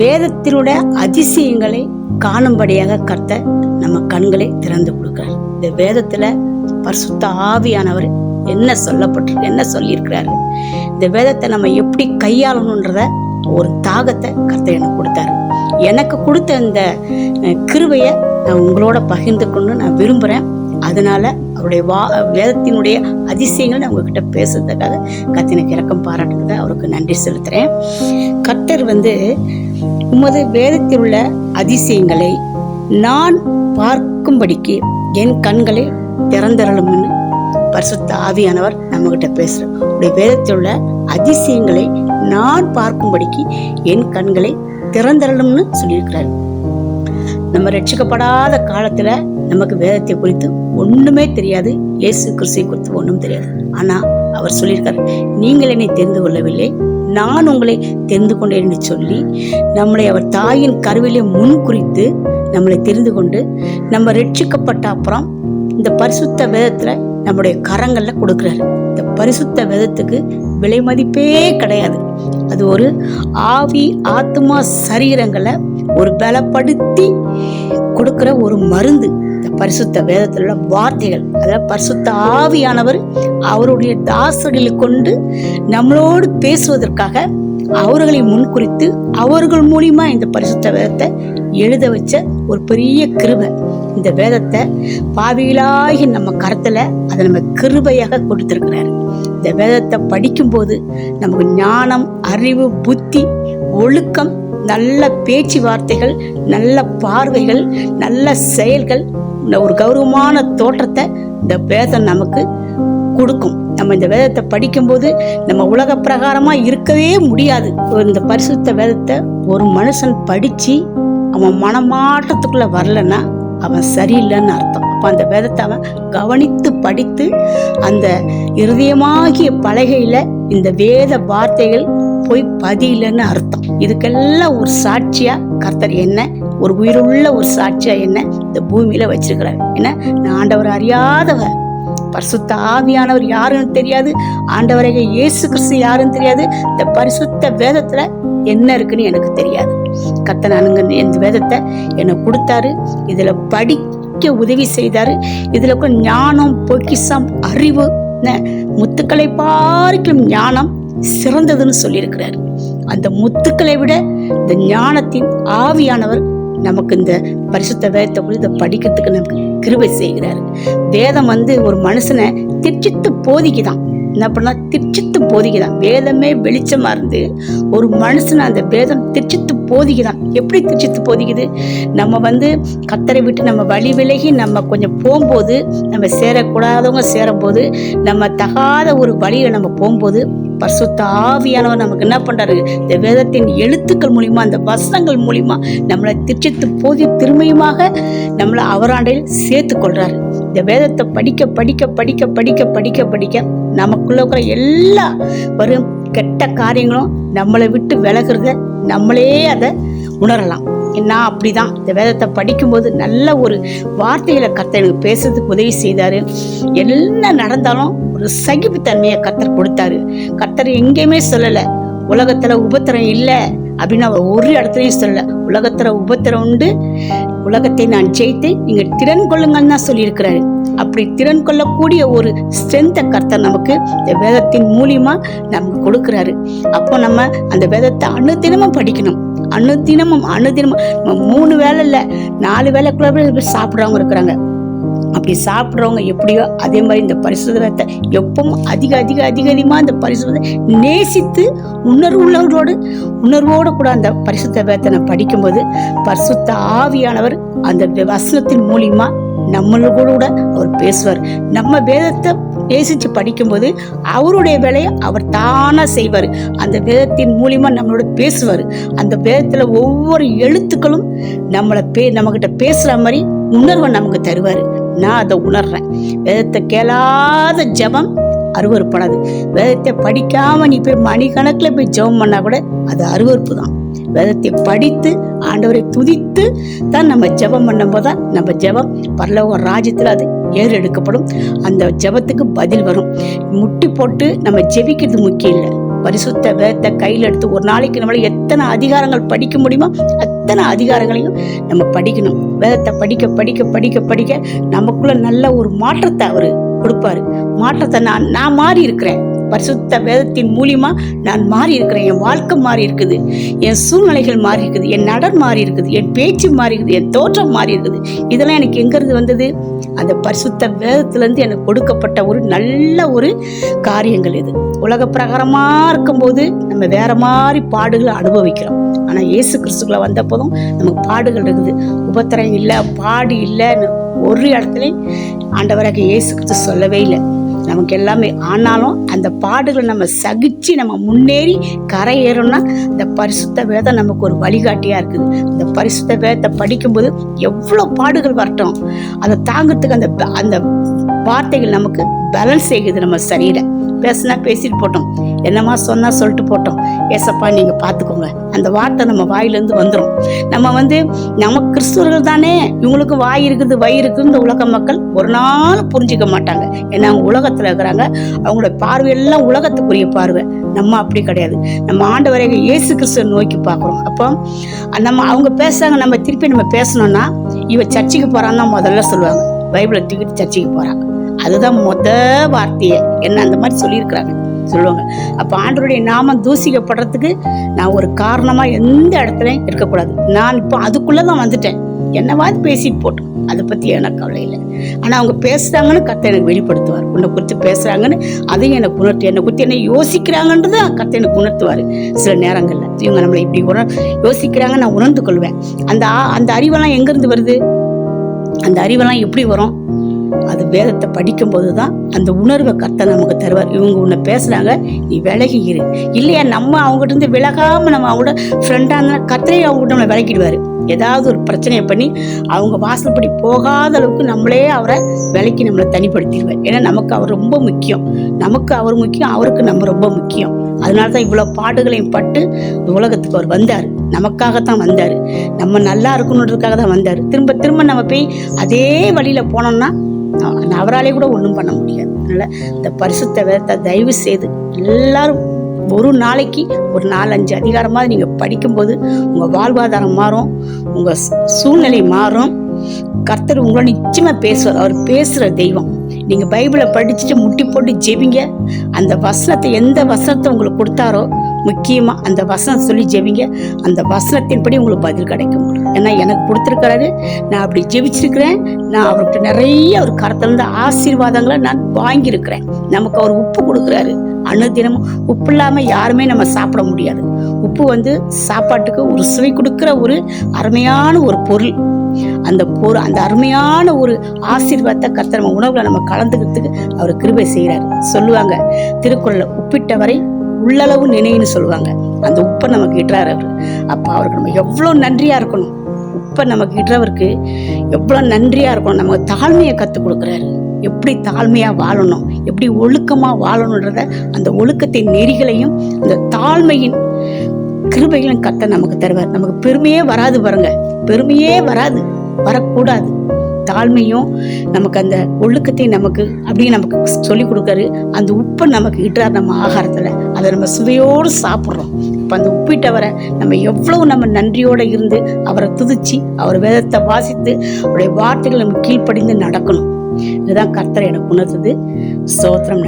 வேதத்தினுடைய அதிசயங்களை காணும்படியாக கர்த்த நம்ம கண்களை திறந்து கொடுக்கிறார். இந்த வேதத்துல பரிசுத்த ஆவியானவர் என்ன சொல்லப்பட்டிருக்கு என்ன சொல்லியிருக்கிறாரு? இந்த வேதத்தை நம்ம எப்படி கையாளணுன்றத ஒரு தாகத்தை கர்த்தர் எனக்கு கொடுத்தாரு. எனக்கு கொடுத்த இந்த கிருவையை நான் உங்களோட பகிர்ந்துக்கணும்னு நான் விரும்புகிறேன் அதனால அவருடைய வா வேதத்தினுடைய அதிசயங்களை நான் உங்ககிட்ட பேசுறதுக்காக கத்தினுக்கு இறக்கம் பாராட்டுறத அவருக்கு நன்றி செலுத்துறேன். கர்த்தர் வந்து உமது வேதத்தில் உள்ள அதிசயங்களை நான் பார்க்கும்படிக்கு என் கண்களை திறந்தரலும்னு பரிசுத்த ஆவியானவர் நம்ம கிட்ட உடைய வேதத்தில் உள்ள அதிசயங்களை நான் பார்க்கும்படிக்கு என் கண்களை திறந்தரலும்னு சொல்லியிருக்கிறார். நம்ம ரட்சிக்கப்படாத காலத்துல நமக்கு வேதத்தை குறித்து ஒண்ணுமே தெரியாது. இயேசு கிறிஸ்துவை குறித்து ஒண்ணும் தெரியாது. ஆனா அவர் சொல்லியிருக்காரு நீங்கள் என்னை தெரிந்து கொள்ளவில்லை. நான் உங்களை தெரிந்து கொண்டேன் என்று சொல்லி நம்மளை அவர் தாயின் கருவிலே முன் குறித்து நம்மளை தெரிந்து கொண்டு நம்ம ரட்சிக்கப்பட்ட அப்புறம் இந்த பரிசுத்த விதத்தில் நம்முடைய கரங்களில் கொடுக்குறாரு. இந்த பரிசுத்த விதத்துக்கு விலை மதிப்பே கிடையாது. அது ஒரு ஆவி ஆத்மா சரீரங்களை ஒரு பலப்படுத்தி கொடுக்குற ஒரு மருந்து. இந்த பரிசுத்த வேதத்தில் உள்ள வார்த்தைகள். அதாவது பரிசுத்த ஆவியானவர் அவருடைய தாசர்களை கொண்டு நம்மளோடு பேசுவதற்காக அவர்களை முன்குறித்து அவர்கள் மூலியமா இந்த பரிசுத்த வேதத்தை எழுத வச்ச ஒரு பெரிய கிருபை. இந்த வேதத்தை பாவிகளாகி நம்ம கரத்துல அதை நம்ம கிருபையாக கொடுத்திருக்கிறாரு. இந்த வேதத்தை படிக்கும்போது நமக்கு ஞானம் அறிவு புத்தி ஒழுக்கம் நல்ல பேச்சு வார்த்தைகள் நல்ல பார்வைகள் நல்ல செயல்கள் இந்த ஒரு கௌரவமான தோற்றத்தை இந்த வேதம் நமக்கு கொடுக்கும். நம்ம இந்த வேதத்தை படிக்கும்போது நம்ம உலக பிரகாரமாக இருக்கவே முடியாது. இந்த பரிசுத்த வேதத்தை ஒரு மனுஷன் படித்து அவன் மனமாட்டத்துக்குள்ளே வரலன்னா அவன் சரியில்லைன்னு அர்த்தம். அப்போ அந்த வேதத்தை அவன் கவனித்து படித்து அந்த இருதயமாகிய பலகையில் இந்த வேத வார்த்தைகள் போய் பதியலன்னு அர்த்தம். இதுக்கெல்லாம் ஒரு சாட்சியா கர்த்தர் என்ன? ஒரு உயிருள்ள ஒரு சாட்சியா என்ன இந்த பூமியில வச்சிருக்கிறார். என்ன? நான் ஆண்டவர் அறியாதவர். பரிசுத்த ஆவியானவர் யாருன்னு தெரியாது. ஆண்டவராக இயேசு கிறிஸ்து யாருன்னு தெரியாது. இந்த பரிசுத்த வேதத்துல என்ன இருக்குன்னு எனக்கு தெரியாது. கர்த்தர் நானுங்க இந்த வேதத்தை எனக்கு கொடுத்தாரு. இதுல படிக்க உதவி செய்தாரு. இதுல கூட ஞானம் பொக்கிசம் அறிவு என்ன, முத்துக்களை பார்க்கும் ஞானம் சிறந்ததுன்னு சொல்லியிருக்கிறார். அந்த முத்துக்களை விட இந்த ஞானத்தின் ஆவியானவர் நமக்கு இந்த பரிசுத்த வேதத்தை குறித்து இதை படிக்கிறதுக்கு நமக்கு கிருபை செய்கிறாரு. வேதம் வந்து ஒரு மனுஷனை திருச்சித்து போதிக்குதான். என்ன பண்ணா? திருச்சித்து போதிக்குதான். வேதமே வெளிச்சமா இருந்து ஒரு மனுஷனை அந்த வேதம் திருச்சித்து போதிக்குதான். எப்படி திருச்சித்து போதிக்குது? நம்ம வந்து கத்தரை விட்டு நம்ம வழி விலகி நம்ம கொஞ்சம் போகும்போது நம்ம சேரக்கூடாதவங்க சேரும்போது நம்ம தகாத ஒரு வழியில் நம்ம போகும்போது பரிசுத்த ஆவியானவர் நமக்கு என்ன பண்றாரு? இந்த வேதத்தின் எழுத்துக்கள் மூலியமா அந்த வசனங்கள் மூலியமா நம்மளை திருச்சித்து போதி திரும்பியுமாக நம்மளை அவராண்டையில் சேர்த்து கொள்றாரு. இந்த வேதத்தை படிக்க படிக்க படிக்க படிக்க படிக்க படிக்க நமக்குள்ள இருக்கிற எல்லா வரும் கெட்ட காரியங்களும் நம்மளை விட்டு விலகிறத நம்மளே அதை உணரலாம். நான் அப்படிதான். இந்த வேதத்தை படிக்கும்போது நல்ல ஒரு வார்த்தைகளை கர்த்தர் எனக்கு பேசுறதுக்கு உதவி செய்தார். என்ன நடந்தாலும் ஒரு சகிப்புத்தன்மையை கர்த்தர் கொடுத்தாரு. கர்த்தர் எங்கேயுமே சொல்லலை. உலகத்தில் உபத்திரம் இல்லை அப்படின்னு அவர் ஒரு இடத்துலையும் சொல்லலை. உலகத்தில் உபத்திரம் உண்டு. உலகத்தை நான் ஜெயித்து நீங்கள் திறன் கொள்ளுங்கள்னு தான் சொல்லியிருக்கிறாரு. அப்படி திறன் கொள்ளக்கூடிய ஒரு ஸ்ட்ரென்த்தை கர்த்தர் நமக்கு இந்த வேதத்தின் மூலியமாக நமக்கு கொடுக்குறாரு. அப்போ நம்ம அந்த வேதத்தை அனுதினமும் படிக்கணும். அனுதினமும் அனுதினமும். மூணு வேலை இல்லை நாலு வேலைக்குள்ள சாப்பிட்றவங்க இருக்கிறாங்க. அப்படி சாப்பிட்றவங்க எப்படியோ அதே மாதிரி இந்த பரிசுத்தத்தை எப்பவும் அதிக அதிக அதிக அதிகமாக இந்த பரிசுதத்தை நேசித்து உணர்வு உள்ளவர்களோடு உணர்வோடு கூட அந்த பரிசுத்த வேத்தனை படிக்கும்போது பரிசுத்த ஆவியானவர் அந்த வசனத்தின் மூலியமாக நம்மளோட கூட அவர் பேசுவார். நம்ம வேதத்தை நேசிச்சு படிக்கும்போது அவருடைய வேலையை அவர் தானா செய்வார். அந்த வேதத்தின் மூலியமா நம்மளோட பேசுவார். அந்த வேதத்துல ஒவ்வொரு எழுத்துக்களும் நம்மளை பே நம்மக்கிட்ட பேசுற மாதிரி உணர்வை நமக்கு தருவார். நான் அதை உணர்றேன். வேதத்தை கேளாத ஜெபம் அருவறுப்பானது வேதத்தை படிக்காம நீ போய் மணிக்கணக்கில் போய் ஜெபம் பண்ணா கூட அது அருவறுப்பு தான் வேதத்தை படித்து ஆண்டவரை துதித்து தான் நம்ம ஜெபம் பண்ணும்போது தான் நம்ம ஜெபம் பரலோக ராஜ்யத்தில் அது ஏறெடுக்கப்படும். அந்த ஜெபத்துக்கு பதில் வரும். முட்டி போட்டு நம்ம ஜெபிக்கிறது முக்கியம் இல்லை. பரிசுத்த வேதத்தை கையில் எடுத்து ஒரு நாளைக்கு நம்மளால எத்தனை அதிகாரங்கள் படிக்க முடியுமோ அத்தனை அதிகாரங்களையும் நம்ம படிக்கணும். வேதத்தை படிக்க படிக்க படிக்க படிக்க நமக்குள்ள நல்ல ஒரு மாற்றத்தை அவர் கொடுப்பாரு. மாற்றத்தை நான் நான் மாறி இருக்கிறேன் பரிசுத்த வேதத்தின் மூலியமா நான் மாறி இருக்கிறேன் என் வாழ்க்கை மாறி இருக்குது என் சூழ்நிலைகள் மாறி இருக்குது என் நடன் மாறி இருக்குது என் பேச்சு மாறி இருக்குது என் தோற்றம் மாறி இருக்குது இதெல்லாம் எனக்கு எங்கிருந்து வந்தது? அந்த பரிசுத்த வேதத்திலேருந்து எனக்கு கொடுக்கப்பட்ட ஒரு நல்ல ஒரு காரியங்கள் இது. உலக பிரகாரமாக இருக்கும்போது நம்ம வேற மாதிரி பாடுகளை அனுபவிக்கிறோம். ஆனால் இயேசு கிறிஸ்துக்குள்ள வந்த போதும் நமக்கு பாடுகள் இருக்குது. உபத்திரம் இல்லை பாடு இல்லைன்னு ஒரு இடத்துலையும் ஆண்டவராக இயேசு கிறிஸ்து சொல்லவே இல்லை. நமக்கு எல்லாமே ஆனாலும் அந்த பாடுகளை நம்ம சகிச்சு நம்ம முன்னேறி கரை ஏறோம்னா இந்த பரிசுத்த வேதம் நமக்கு ஒரு வழிகாட்டியா இருக்குது. இந்த பரிசுத்த வேதத்தை படிக்கும்போது எவ்வளோ பாடுகள் வரட்டும். அதை தாங்கிறதுக்கு அந்த அந்த வார்த்தைகள் நமக்கு பேலன்ஸ் செய்யுது நம்ம சரீரை பேசுனா பேசிட்டு போட்டோம். என்னம்மா சொன்னால் சொல்லிட்டு போட்டோம். ஏசப்பா நீங்கள் பார்த்துக்கோங்க அந்த வார்த்தை நம்ம வாயிலேருந்து வந்துடும் நம்ம வந்து நம்ம கிறிஸ்துவர்கள் தானே. இவங்களுக்கு வாய் இருக்குது வயிறு இருக்குது. இந்த உலக மக்கள் ஒரு நாள் புரிஞ்சுக்க மாட்டாங்க. ஏன்னா அவங்க உலகத்தில் இருக்கிறாங்க. அவங்களோட பார்வையெல்லாம் உலகத்துக்குரிய பார்வை. நம்ம அப்படி கிடையாது. நம்ம ஆண்டவரை இயேசு கிறிஸ்துவ நோக்கி பார்க்குறோம். அப்போ நம்ம அவங்க பேசுறாங்க நம்ம திருப்பி நம்ம பேசணும்னா இவ சர்ச்சைக்கு போகிறான்னு தான் முதல்ல சொல்லுவாங்க. பைபிளை தூக்கிட்டு சர்ச்சுக்கு போகிறாங்க அதுதான் மொத வார்த்தையே. என்ன அந்த மாதிரி சொல்லியிருக்கிறாங்க. சொல்லுவாங்க. அப்போ ஆண்டவருடைய நாமம் தூசிக்கப்படுறதுக்கு நான் ஒரு காரணமாக எந்த இடத்துலையும் இருக்கக்கூடாது. நான் இப்போ அதுக்குள்ளே தான் வந்துட்டேன். என்னவாது பேசிட்டு போட்டோம் அதை பற்றி எனக்கு கவலை இல்லை. ஆனால் அவங்க பேசுகிறாங்கன்னு கத்தை எனக்கு வெளிப்படுத்துவார். உன்னை குறித்து பேசுகிறாங்கன்னு அதையும் எனக்கு உணர்த்து. என்னை குறித்து என்ன யோசிக்கிறாங்கன்றதை கத்தை எனக்கு உணர்த்துவார். சில நேரங்களில். இவங்க நம்மளை இப்படி உணர் யோசிக்கிறாங்க நான் உணர்ந்து கொள்வேன். அந்த அந்த அறிவெல்லாம் எங்கேருந்து வருது? அந்த அறிவெல்லாம் எப்படி வரும்? அது வேதத்தை படிக்கும்போது தான் அந்த உணர்வை கத்த நமக்கு தருவார். இவங்க உன்னை பேசுறாங்க நீ விலகி இரு. இல்லையா நம்ம அவங்ககிட்ட இருந்து விலகாம நம்ம அவங்களோட ஃப்ரெண்டாக இருந்தால் கர்த்தரே அவங்ககிட்ட நம்மளை விலக்கிடுவாரு. ஏதாவது ஒரு பிரச்சனையை பண்ணி அவங்க வாசல்படி போகாத அளவுக்கு நம்மளே அவரை விலக்கி நம்மளை தனிப்படுத்திடுவார். ஏன்னா நமக்கு அவர் ரொம்ப முக்கியம். நமக்கு அவர் முக்கியம் அவருக்கு நம்ம ரொம்ப முக்கியம். அதனால தான் இவ்வளோ பாடுகளையும் பட்டு உலகத்துக்கு அவர் வந்தார். நமக்காகத்தான் வந்தார். நம்ம நல்லா இருக்கணுன்றதுக்காக தான் வந்தார். திரும்ப திரும்ப நம்ம போய் அதே வழியில் போனோம்னா அ- அவராலே கூட ஒன்றும் பண்ண முடியாது அதனால் இந்த பரிசுத்த வேதத்தை தயவு செய்து எல்லாரும் ஒரு நாளைக்கு ஒரு நாலஞ்சு அதிகாரமாக நீங்கள் படிக்கும்போது உங்கள் வாழ்வாதாரம் மாறும் உங்கள் சூழ்நிலை மாறும். கர்த்தர் உங்களை நிச்சயமாக பேசுவார். அவர் பேசுகிற தெய்வம். நீங்கள் பைபிளை படிச்சுட்டு முட்டி போட்டு ஜெபிங்க. அந்த வசனத்தை எந்த வசனத்தை உங்களுக்கு கொடுத்தாரோ முக்கியமாக அந்த வசனம் சொல்லி ஜெபிங்க. அந்த வசனத்தின்படி உங்களுக்கு பதில் கிடைக்கும். ஏன்னா எனக்கு கொடுத்துருக்கிறாரு நான் அப்படி ஜெபிச்சிருக்கிறேன். நான் அவர்கிட்ட நிறைய அவர் கருத்திலிருந்து ஆசீர்வாதங்களை நான் வாங்கியிருக்கிறேன். நமக்கு அவர் உப்பு கொடுக்குறாரு. அனுதினமும் உப்பு இல்லாமல் யாருமே நம்ம சாப்பிட முடியாது. உப்பு வந்து சாப்பாட்டுக்கு ஒரு சுவை கொடுக்குற ஒரு அருமையான ஒரு பொருள். அந்த பொரு அந்த அருமையான ஒரு ஆசீர்வாதத்தை கர்த்தர் நம்ம உணவுல நம்ம கலந்துக்கிறதுக்கு அவர் கிருபை செய்கிறார் சொல்லுவாங்க திருக்குறள்ல உப்பிட்டவரை உள்ளளவு நினைன்னு சொல்லுவாங்க. அந்த உப்பை நமக்கு இடுறாரு அவர். அப்போ அவருக்கு நம்ம எவ்வளோ நன்றியாக இருக்கணும். உப்பை நமக்கு இடுறவருக்கு எவ்வளோ நன்றியாக இருக்கணும். நமக்கு தாழ்மையை கற்றுக் கொடுக்குறாரு. எப்படி தாழ்மையாக வாழணும்? எப்படி ஒழுக்கமாக வாழணுன்றத அந்த ஒழுக்கத்தின் நெறிகளையும் அந்த தாழ்மையின் கிருபைகளும் கத்த நமக்கு தருவார். நமக்கு பெருமையே வராது பாருங்க. பெருமையே வராது. வரக்கூடாது. தாழ்மையும் நமக்கு அந்த ஒழுக்கத்தையும் நமக்கு அப்படியே நமக்கு சொல்லி கொடுக்காரு அந்த உப்பை நமக்கு இட்டார் நம்ம ஆகாரத்தில். அதை நம்ம சுவையோடு சாப்பிட்றோம். இப்போ அந்த உப்பிட்டவரை நம்ம எவ்வளவு நம்ம நன்றியோடு இருந்து அவரை துதிச்சு அவர் வேதத்தை வாசித்து அவருடைய வார்த்தைகளை நம்ம கீழ்ப்படிந்து நடக்கணும். இதுதான் கர்த்தர் எனக்கு உணர்த்துது. சோத்திரம்